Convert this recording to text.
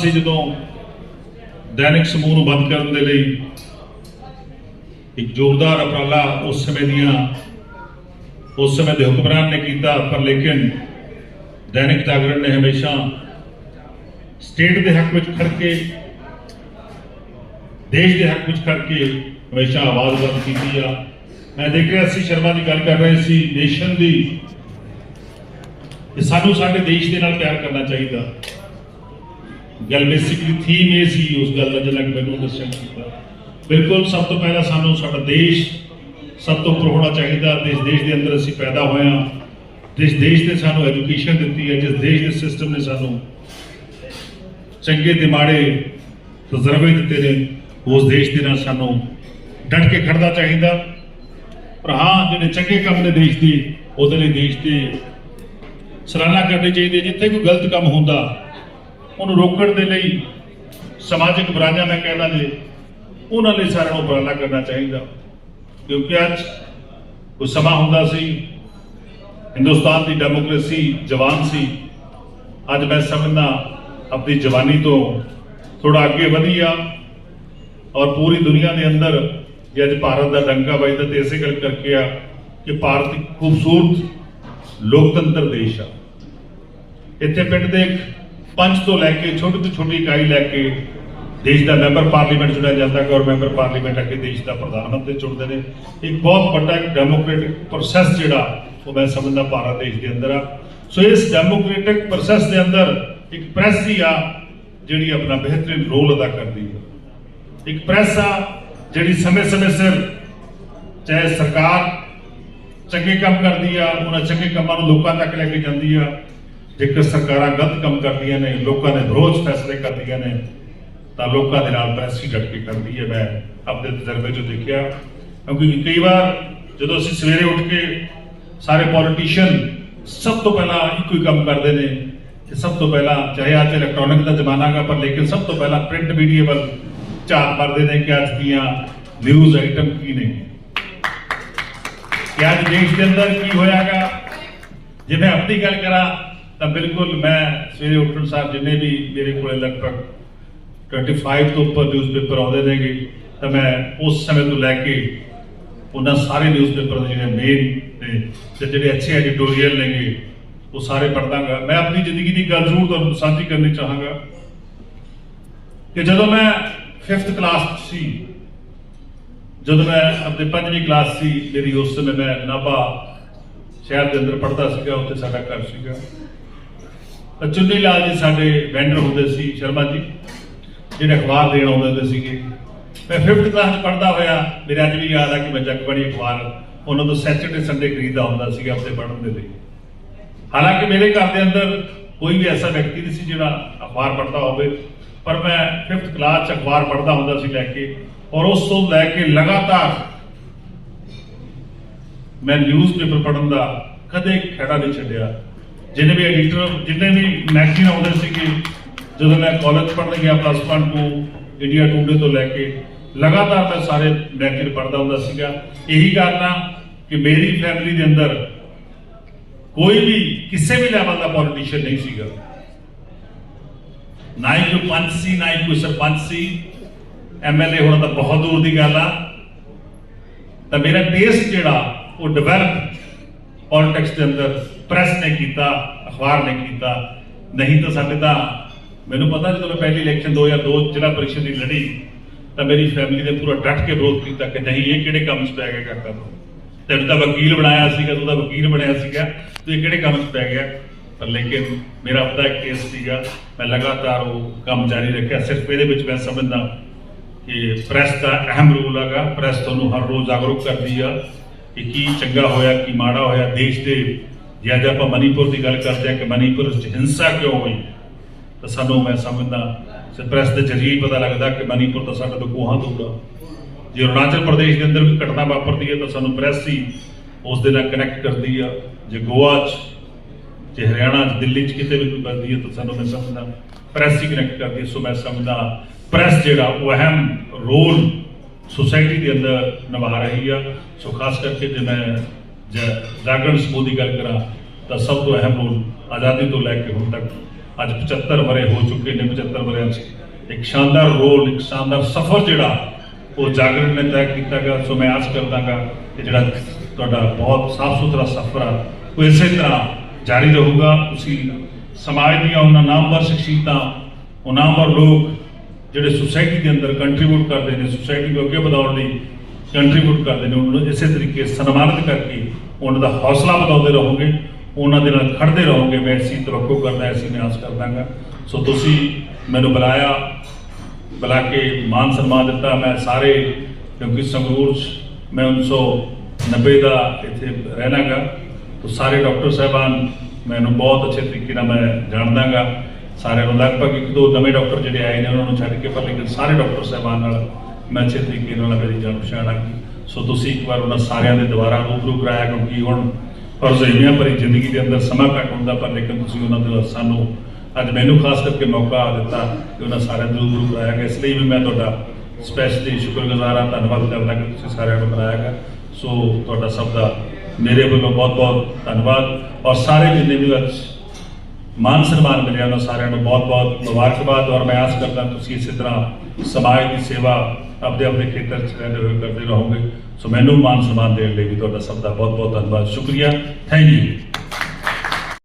ਸੀ ਜਦੋਂ ਦੈਨਿਕ ਸਮੂਹ ਨੂੰ ਬੰਦ ਕਰਨ ਦੇ ਲਈ ਇੱਕ ਜ਼ੋਰਦਾਰ ਉਪਰਾਲਾ ਉਸ ਸਮੇਂ ਦੀਆਂ, ਉਸ ਸਮੇਂ ਦੇ ਹੁਕਮਰਾਨ ਨੇ ਕੀਤਾ, ਪਰ ਲੇਕਿਨ ਦੈਨਿਕ ਜਾਗਰਣ ਨੇ ਹਮੇਸ਼ਾ ਸਟੇਟ ਦੇ ਹੱਕ ਵਿੱਚ ਖੜ ਕੇ, ਦੇਸ਼ ਦੇ ਹੱਕ ਵਿੱਚ ਖੜ ਕੇ ਹਮੇਸ਼ਾ ਆਵਾਜ਼ ਬੁਲੰਦ ਕੀਤੀ ਆ। ਮੈਂ ਦੇਖ ਰਿਹਾ ਸੀ ਸ਼ਰਮਾ ਦੀ ਗੱਲ ਕਰ ਰਹੇ ਸੀ, ਨੇਸ਼ਨ ਦੀ, ਕਿ ਸਾਨੂੰ ਸਾਡੇ ਦੇਸ਼ ਦੇ ਨਾਲ ਪਿਆਰ ਕਰਨਾ ਚਾਹੀਦਾ। ਗੱਲ ਬੇਸਿਕਲੀ ਥੀਮ ਇਹ ਸੀ ਉਸ ਗੱਲ ਦਾ ਜਿਹੜਾ ਮੈਨੂੰ ਦੱਸਿਆ ਕੀਤਾ ਬਿਲਕੁਲ ਸਭ ਤੋਂ ਪਹਿਲਾਂ ਸਾਨੂੰ ਸਾਡਾ ਦੇਸ਼ ਸਭ ਤੋਂ ਉੱਪਰ ਹੋਣਾ ਚਾਹੀਦਾ। ਜਿਸ ਦੇਸ਼ ਦੇ ਅੰਦਰ ਅਸੀਂ ਪੈਦਾ ਹੋਏ ਹਾਂ। ਜਿਸ ਦੇਸ਼ ਨੇ ਸਾਨੂੰ ਐਜੂਕੇਸ਼ਨ ਦਿੱਤੀ ਹੈ। ਜਿਸ ਦੇਸ਼ ਦੇ ਸਿਸਟਮ ਨੇ ਸਾਨੂੰ ਚੰਗੇ ਤੇ ਮਾੜੇ ਤਜਰਬੇ ਦਿੱਤੇ ਨੇ, ਉਸ ਦੇਸ਼ ਦੇ ਨਾਲ ਸਾਨੂੰ ਡਟ ਕੇ ਖੜਨਾ ਚਾਹੀਦਾ। ਪਰ ਹਾਂ, ਜਿਹੜੇ ਚੰਗੇ ਕੰਮ ਨੇ ਦੇਸ਼ ਦੀ, ਉਹਦੇ ਲਈ ਦੇਸ਼ ਦੀ ਸਰਾਹਨਾ ਕਰਨੀ ਚਾਹੀਦੀ ਹੈ। ਜਿੱਥੇ ਕੋਈ ਗਲਤ ਕੰਮ ਹੁੰਦਾ ਉਹਨੂੰ ਰੋਕਣ ਦੇ ਲਈ ਸਮਾਜਿਕ ਬੁਰਾਈਆਂ ਮੈਂ ਕਹਿੰਦਾ ਜੇ, ਉਹਨਾਂ ਲਈ ਸਾਰਿਆਂ ਨੂੰ ਉਪਰਾਲਾ ਕਰਨਾ ਚਾਹੀਦਾ। ਕਿਉਂਕਿ ਅੱਜ ਉਹ ਸਮਾਂ ਹੁੰਦਾ ਸੀ, ਹਿੰਦੁਸਤਾਨ ਦੀ ਡੈਮੋਕ੍ਰੇਸੀ ਜਵਾਨ ਸੀ। ਅੱਜ ਮੈਂ ਸਮਝਦਾ ਆਪਣੀ ਜਵਾਨੀ ਤੋਂ ਥੋੜਾ ਅੱਗੇ ਵਧੀ ਔਰ ਪੂਰੀ ਦੁਨੀਆ ਦੇ ਅੰਦਰ ਜੇ ਅੱਜ ਭਾਰਤ ਦਾ ਡੰਕਾ ਵੱਜਦਾ ਤੇ ਇਸੇ ਗੱਲ ਕਰਕੇ ਆ ਕਿ ਭਾਰਤ ਇੱਕ ਖੂਬਸੂਰਤ ਲੋਕਤੰਤਰ ਦੇਸ਼ ਆ। ਇੱਥੇ ਪਿੰਡ ਦੇ ਇੱਕ ਪੰਚ ਤੋਂ ਲੈ ਕੇ, ਛੋਟੀ ਤੋਂ ਛੋਟੀ ਇਕਾਈ ਲੈ ਕੇ ਦੇਸ਼ ਦਾ ਮੈਂਬਰ ਪਾਰਲੀਮੈਂਟ ਚੁਣਿਆ ਜਾਂਦਾ ਹੈ ਔਰ ਮੈਂਬਰ ਪਾਰਲੀਮੈਂਟ ਅੱਗੇ ਦੇਸ਼ ਦਾ ਪ੍ਰਧਾਨ ਮੰਤਰੀ ਚੁਣਦੇ ਨੇ। ਇੱਕ ਬਹੁਤ ਵੱਡਾ ਡੈਮੋਕ੍ਰੈਟਿਕ ਪ੍ਰੋਸੈਸ ਜਿਹੜਾ ਉਹ ਮੈਂ ਸਮਝਦਾ ਭਾਰਤ ਦੇਸ਼ ਦੇ ਅੰਦਰ ਆ। ਸੋ ਇਸ ਡੈਮੋਕ੍ਰੈਟਿਕ ਪ੍ਰੋਸੈਸ ਦੇ ਅੰਦਰ ਇੱਕ ਪ੍ਰੈਸ ਹੀ ਆ ਜਿਹੜੀ ਆਪਣਾ ਬਿਹਤਰੀਨ ਰੋਲ ਅਦਾ ਕਰਦੀ ਹੈ। ਇੱਕ ਪ੍ਰੈਸ ਆ ਜਿਹੜੀ ਸਮੇਂ-ਸਮੇਂ ਸਿਰ ਚਾਹੇ ਸਰਕਾਰ ਚੰਗੇ ਕੰਮ ਕਰਦੀ ਆ, ਉਹਨਾਂ ਚੰਗੇ ਕੰਮਾਂ ਨੂੰ ਲੋਕਾਂ ਤੱਕ ਲੈ ਕੇ ਜਾਂਦੀ ਆ। ਜੇਕਰ ਸਰਕਾਰਾਂ ਗਲਤ ਕੰਮ ਕਰਦੀਆਂ ਨੇ, ਲੋਕਾਂ ਦੇ ਵਿਰੋਧ ਫੈਸਲੇ ਕਰਦੀਆਂ ਨੇ, ਤਾਂ ਲੋਕਾਂ ਦੇ ਨਾਲ ਪ੍ਰੈਸ ਹੀ ਡਟ ਕੇ ਕਰਦੀ ਹੈ। ਮੈਂ ਆਪਣੇ ਤਜਰਬੇ ਚੋਂ ਦੇਖਿਆ, ਕਿਉਂਕਿ ਕਈ ਵਾਰ ਜਦੋਂ ਅਸੀਂ ਸਵੇਰੇ ਉੱਠ ਕੇ ਸਾਰੇ ਪੋਲੀਟੀਸ਼ੀਅਨ ਸਭ ਤੋਂ ਪਹਿਲਾਂ ਇੱਕੋ ਹੀ ਕੰਮ ਕਰਦੇ ਨੇ ਕਿ ਸਭ ਤੋਂ ਪਹਿਲਾਂ, ਚਾਹੇ ਅੱਜ ਇਲੈਕਟ੍ਰੋਨਿਕ ਦਾ ਜ਼ਮਾਨਾ ਹੈਗਾ, ਪਰ ਲੇਕਿਨ ਸਭ ਤੋਂ ਪਹਿਲਾਂ ਪ੍ਰਿੰਟ ਮੀਡੀਆ ਵੱਲ ਝਾਤ ਮਾਰਦੇ ਨੇ ਕਿ ਅੱਜ ਦੀਆਂ ਨਿਊਜ਼ ਆਈਟਮ ਕੀ ਨੇ। ਕਿ ਅੱਜ ਦੇਸ਼ ਦੇ ਅੰਦਰ ਕੀ ਹੋਇਆਗਾ? ਜੇ ਮੈਂ ਆਪਣੀ ਗੱਲ ਕਰਾਂ ਤਾਂ ਬਿਲਕੁਲ ਮੈਂ ਸਵੇਰੇ ਉੱਠਣ ਸਾਹਿਬ ਜਿੰਨੇ ਵੀ ਮੇਰੇ ਕੋਲੇ ਲਗਭਗ 25 ਤੋਂ ਉੱਪਰ ਨਿਊਜ਼ਪੇਪਰ ਆਉਂਦੇ ਨੇਗੇ, ਤਾਂ ਮੈਂ ਉਸ ਸਮੇਂ ਤੋਂ ਲੈ ਕੇ ਉਹਨਾਂ ਸਾਰੇ ਨਿਊਜ਼ਪੇਪਰ ਦੇ ਜਿਹੜੇ ਮੇਨ ਨੇ ਤੇ ਜਿਹੜੇ ਅੱਛੇ ਐਡੀਟੋਰੀਅਲ ਨੇਗੇ, ਉਹ ਸਾਰੇ ਪੜ੍ਹਦਾਗਾ। ਮੈਂ ਆਪਣੀ ਜ਼ਿੰਦਗੀ ਦੀ ਗੱਲ ਜ਼ਰੂਰ ਤੁਹਾਨੂੰ ਸਾਂਝੀ ਕਰਨੀ ਚਾਹਾਂਗਾ ਕਿ ਜਦੋਂ ਮੈਂ 5th ਕਲਾਸ ਸੀ, ਜਦੋਂ ਮੈਂ ਆਪਣੇ ਪੰਜਵੀਂ ਕਲਾਸ ਸੀ, ਮੇਰੀ ਉਸ ਸਮੇਂ ਮੈਂ ਨਾਭਾ ਸ਼ਹਿਰ ਦੇ ਅੰਦਰ ਪੜ੍ਹਦਾ ਸੀਗਾ, ਉੱਥੇ ਸਾਡਾ ਘਰ ਸੀਗਾ। ਚੁੰਨੀ ਲਾਲ ਜੀ ਸਾਡੇ ਵੈਂਡਰ ਹੁੰਦੇ ਸੀ, ਸ਼ਰਮਾ ਜੀ, ਜਿਹੜੇ ਅਖਬਾਰ ਦੇਣ ਆਉਂਦੇ ਹੁੰਦੇ ਸੀਗੇ। ਮੈਂ 5th ਕਲਾਸ 'ਚ ਪੜ੍ਹਦਾ ਹੋਇਆ, ਮੇਰੇ ਅੱਜ ਵੀ ਯਾਦ ਆ ਕਿ ਮੈਂ ਜਗਬੜੀ ਅਖਬਾਰ ਉਹਨਾਂ ਤੋਂ ਸੈਚਰਡੇ ਸੰਡੇ ਖਰੀਦਦਾ ਹੁੰਦਾ ਸੀਗਾ ਆਪਣੇ ਪੜ੍ਹਨ ਦੇ ਲਈ। ਹਾਲਾਂਕਿ ਮੇਰੇ ਘਰ ਦੇ ਅੰਦਰ ਕੋਈ ਵੀ ਐਸਾ ਵਿਅਕਤੀ ਨਹੀਂ ਸੀ ਜਿਹੜਾ ਅਖਬਾਰ ਪੜ੍ਹਦਾ ਹੋਵੇ, ਪਰ ਮੈਂ 5th ਕਲਾਸ 'ਚ ਅਖਬਾਰ ਪੜ੍ਹਦਾ ਹੁੰਦਾ ਸੀ ਲੈ ਕੇ, ਔਰ ਉਸ ਤੋਂ ਲੈ ਕੇ ਲਗਾਤਾਰ ਮੈਂ ਨਿਊਜ਼ਪੇਪਰ ਪੜ੍ਹਨ ਦਾ ਕਦੇ ਖੜਾ ਨਹੀਂ ਛੱਡਿਆ। ਜਿੰਨੇ ਵੀ ਐਡੀਟਰ ਜਿੰਨੇ ਵੀ ਮੈਗਜ਼ੀਨ ਆਉਂਦੇ ਸੀਗੇ, ਜਦੋਂ ਮੈਂ ਕਾਲਜ ਪੜ੍ਹਨ ਗਿਆ ਪਲੱਸ 1 ਤੋਂ ਇੰਡੀਆ ਟੂਡੇ ਤੋਂ ਲੈ ਕੇ, ਲਗਾਤਾਰ ਮੈਂ ਸਾਰੇ ਮੈਗਜ਼ੀਨ ਪੜ੍ਹਦਾ ਹੁੰਦਾ ਸੀਗਾ। ਇਹੀ ਕਾਰਨ ਆ ਕਿ ਮੇਰੀ ਫੈਮਿਲੀ ਦੇ ਅੰਦਰ ਕੋਈ ਵੀ, ਕਿਸੇ ਵੀ ਲੈਵਲ ਦਾ ਪੋਲੀਟੀਸ਼ੀਅਨ ਨਹੀਂ ਸੀਗਾ। ਨਾ ਹੀ ਕੋਈ ਪੰਚ ਸੀ, ਨਾ ਹੀ ਕੋਈ ਸਰਪੰਚ ਸੀ। ਐਮਐਲਏ ਹੋਣਾ ਤਾਂ ਬਹੁਤ ਦੂਰ ਦੀ ਗੱਲ ਆ। ਤਾਂ ਮੇਰਾ ਟੇਸਟ ਜਿਹੜਾ, ਉਹ ਡਿਵੈਲਪ ਪੋਲਿਟਿਕਸ ਦੇ ਅੰਦਰ ਪ੍ਰੈਸ ਨੇ ਕੀਤਾ, ਅਖਬਾਰ ਨੇ ਕੀਤਾ, ਨਹੀਂ ਤਾਂ ਸਾਡੇ ਤਾਂ, ਮੈਨੂੰ ਪਤਾ ਜਦੋਂ ਮੈਂ ਪਹਿਲੀ ਇਲੈਕਸ਼ਨ 2002 ਜ਼ਿਲ੍ਹਾ ਪਰਿਸ਼ਦ ਦੀ ਲੜੀ, ਤਾਂ ਮੇਰੀ ਫੈਮਿਲੀ ਨੇ ਪੂਰਾ ਡਟ ਕੇ ਵਿਰੋਧ ਕੀਤਾ ਕਿ ਨਹੀਂ, ਇਹ ਕਿਹੜੇ ਕੰਮ 'ਚ ਪੈ ਗਿਆ ਕਰਦਾ ਤੂੰ? ਤੈਨੂੰ ਤਾਂ ਵਕੀਲ ਬਣਾਇਆ ਸੀਗਾ, ਤੂੰ ਤਾਂ ਵਕੀਲ ਬਣਿਆ ਸੀਗਾ, ਤੂੰ ਇਹ ਕਿਹੜੇ ਕੰਮ 'ਚ ਪੈ ਗਿਆ? ਪਰ ਲੇਕਿਨ ਮੇਰਾ ਆਪਦਾ ਇੱਕ ਕੇਸ ਸੀਗਾ, ਮੈਂ ਲਗਾਤਾਰ ਉਹ ਕੰਮ ਜਾਰੀ ਰੱਖਿਆ, ਸਿਰਫ ਇਹਦੇ ਵਿੱਚ ਮੈਂ ਸਮਝਦਾ ਕਿ ਪ੍ਰੈਸ ਦਾ ਅਹਿਮ ਰੋਲ ਹੈਗਾ ਪ੍ਰੈਸ ਤੁਹਾਨੂੰ ਹਰ ਰੋਜ਼ ਜਾਗਰੂਕ ਕਰਦੀ ਆ ਕਿ ਕੀ ਚੰਗਾ ਹੋਇਆ, ਕੀ ਮਾੜਾ ਹੋਇਆ, ਦੇਸ਼ ਦੇ ਜੇ ਅੱਜ ਆਪਾਂ ਮਨੀਪੁਰ ਦੀ ਗੱਲ ਕਰਦੇ ਆ ਕਿ ਮਨੀਪੁਰ ਵਿੱਚ ਹਿੰਸਾ ਕਿਉਂ ਹੋਈ, ਤਾਂ ਸਾਨੂੰ ਮੈਂ ਸਮਝਦਾ ਸੇ ਪ੍ਰੈਸ ਦੇ ਜ਼ਰੀਏ ਹੀ ਪਤਾ ਲੱਗਦਾ ਕਿ ਮਨੀਪੁਰ ਤਾਂ ਸਾਡੇ ਤੋਂ ਕੋਹਾਂ ਦੂਰ ਆ। ਜੇ ਅਰੁਣਾਚਲ ਪ੍ਰਦੇਸ਼ ਦੇ ਅੰਦਰ ਕੋਈ ਘਟਨਾ ਵਾਪਰਦੀ ਹੈ ਤਾਂ ਸਾਨੂੰ ਪ੍ਰੈਸ ਹੀ ਉਸ ਦੇ ਨਾਲ ਕਨੈਕਟ ਕਰਦੀ ਆ। ਜੇ ਗੋਆ 'ਚ, ਜੇ ਹਰਿਆਣਾ 'ਚ, ਦਿੱਲੀ 'ਚ ਕਿਤੇ ਵੀ ਕੋਈ ਵੱਜਦੀ ਹੈ ਤਾਂ ਸਾਨੂੰ ਮੈਂ ਸਮਝਦਾ ਪ੍ਰੈਸ ਹੀ ਕਨੈਕਟ ਕਰਦੀ ਹੈ। ਸੋ ਮੈਂ ਸਮਝਦਾ ਪ੍ਰੈਸ ਜਿਹੜਾ ਉਹ ਅਹਿਮ ਰੋਲ ਸੋਸਾਇਟੀ ਦੇ ਅੰਦਰ ਨਿਭਾ ਰਹੀ ਆ। ਸੋ ਖਾਸ ਕਰਕੇ ਜੇ ਮੈਂ ਜਾਗਰਣ ਸਮੂਹ ਦੀ ਗੱਲ ਕਰਾਂ, ਤਾਂ ਸਭ ਤੋਂ ਅਹਿਮ ਰੋਲ ਆਜ਼ਾਦੀ ਤੋਂ ਲੈ ਕੇ ਹੁਣ ਤੱਕ ਅੱਜ 75 ਵਰੇ ਹੋ ਚੁੱਕੇ ਨੇ 75 ਵਰਿਆਂ 'ਚ। ਇੱਕ ਸ਼ਾਨਦਾਰ ਰੋਲ, ਇੱਕ ਸ਼ਾਨਦਾਰ ਸਫ਼ਰ ਜਿਹੜਾ ਉਹ ਜਾਗਰਣ ਨੇ ਤੈਅ ਕੀਤਾ ਗਿਆ ਸੋ ਮੈਂ ਆਸ ਕਰਦਾਗਾ ਕਿ ਜਿਹੜਾ ਤੁਹਾਡਾ ਬਹੁਤ ਸਾਫ਼ ਸੁਥਰਾ ਸਫ਼ਰ ਆ, ਉਹ ਇਸੇ ਤਰ੍ਹਾਂ ਜਾਰੀ ਰਹੂਗਾ। ਤੁਸੀਂ ਸਮਾਜ ਦੀਆਂ ਉਹਨਾਂ ਨਾਮਵਰ ਸ਼ਖਸੀਅਤਾਂ, ਉਹ ਨਾਮਵਰ ਲੋਕ ਜਿਹੜੇ ਸੁਸਾਇਟੀ ਦੇ ਅੰਦਰ ਕੰਟਰੀਬਿਊਟ ਕਰਦੇ ਨੇ, ਸੁਸਾਇਟੀ ਨੂੰ ਅੱਗੇ ਵਧਾਉਣ ਲਈ ਕੰਟਰੀਬਿਊਟ ਕਰਦੇ ਨੇ ਉਹਨਾਂ ਨੂੰ, ਇਸੇ ਤਰੀਕੇ ਸਨਮਾਨਿਤ ਕਰਕੇ ਉਹਨਾਂ ਦਾ ਹੌਸਲਾ ਵਧਾਉਂਦੇ ਰਹੋਗੇ, ਉਹਨਾਂ ਦੇ ਨਾਲ ਖੜਦੇ ਰਹੋਗੇ। ਮੈਂ ਐਸੀ ਤਵੱਕੋ ਕਰਦਾ ਐਸੀ ਮੈਂ ਆਸ ਕਰਦਾਗਾ ਸੋ ਤੁਸੀਂ ਮੈਨੂੰ ਬੁਲਾਇਆ, ਬੁਲਾ ਕੇ ਮਾਨ ਸਨਮਾਨ ਦਿੱਤਾ। ਮੈਂ ਸਾਰੇ, ਕਿਉਂਕਿ ਸੰਗਰੂਰ 'ਚ ਮੈਂ 1990 ਦਾ ਇੱਥੇ ਰਹਿਣਾਗਾ ਤੋ ਸਾਰੇ ਡਾਕਟਰ ਸਾਹਿਬਾਨ ਮੈਨੂੰ ਬਹੁਤ ਅੱਛੇ ਤਰੀਕੇ ਨਾਲ ਮੈਂ ਜਾਣਦਾਗਾ ਸਾਰਿਆਂ ਨੂੰ ਲਗਭਗ ਇੱਕ ਦੋ ਨਵੇਂ ਡਾਕਟਰ ਜਿਹੜੇ ਆਏ ਨੇ, ਉਹਨਾਂ ਨੂੰ ਛੱਡ ਕੇ, ਪਰ ਲੇਕਿਨ ਸਾਰੇ ਡਾਕਟਰ ਸਾਹਿਬਾਨ ਨਾਲ ਮੈਂ ਅੱਛੇ ਤਰੀਕੇ ਨਾਲ ਮੇਰੀ ਜਾਣ ਪਛਾਣ ਆ ਗਈ। ਸੋ ਤੁਸੀਂ ਇੱਕ ਵਾਰ ਉਹਨਾਂ ਸਾਰਿਆਂ ਦੇ ਦੁਬਾਰਾ ਰੂਬਰੂ ਕਰਾਇਆ, ਕਿਉਂਕਿ ਹੁਣ ਪਰਜਈਆਂ ਭਰੀ ਜ਼ਿੰਦਗੀ ਦੇ ਅੰਦਰ ਸਮਾਂ ਘੱਟ ਹੁੰਦਾ, ਪਰ ਲੇਕਿਨ ਤੁਸੀਂ ਉਹਨਾਂ ਦੇ ਸਾਨੂੰ ਅੱਜ ਮੈਨੂੰ ਖਾਸ ਕਰਕੇ ਮੌਕਾ ਦਿੱਤਾ ਕਿ ਉਹਨਾਂ ਸਾਰਿਆਂ ਨੂੰ ਰੂਬਰੂ ਕਰਾਇਆ ਗਿਆ। ਇਸ ਲਈ ਵੀ ਮੈਂ ਤੁਹਾਡਾ ਸਪੈਸ਼ਲੀ ਸ਼ੁਕਰਗੁਜ਼ਾਰ ਹਾਂ, ਧੰਨਵਾਦ ਕਰਦਾ ਕਿ ਤੁਸੀਂ ਸਾਰਿਆਂ ਨੂੰ ਬੁਲਾਇਆ ਗਿਆ। ਸੋ ਤੁਹਾਡਾ ਸਭ ਦਾ ਮੇਰੇ ਵੱਲੋਂ ਬਹੁਤ ਬਹੁਤ ਧੰਨਵਾਦ। ਔਰ ਸਾਰੇ ਜਿੰਨੇ ਵੀ ਅੱਜ ਮਾਨ ਸਨਮਾਨ ਮਿਲਿਆ ਉਹਨਾਂ ਸਾਰਿਆਂ ਨੂੰ ਬਹੁਤ ਬਹੁਤ ਮੁਬਾਰਕਬਾਦ ਔਰ ਮੈਂ ਆਸ ਕਰਦਾ ਤੁਸੀਂ ਇਸੇ ਤਰ੍ਹਾਂ ਸਮਾਜ ਦੀ ਸੇਵਾ ਆਪਣੇ ਆਪਣੇ ਖੇਤਰ 'ਚ ਰਹਿੰਦੇ ਹੋਏ ਕਰਦੇ ਰਹੋਗੇ। ਸੋ ਮੈਨੂੰ ਮਾਨ ਸਨਮਾਨ ਦੇਣ ਲਈ ਵੀ ਤੁਹਾਡਾ ਸਭ ਦਾ ਬਹੁਤ ਬਹੁਤ ਧੰਨਵਾਦ। ਸ਼ੁਕਰੀਆ। Thank you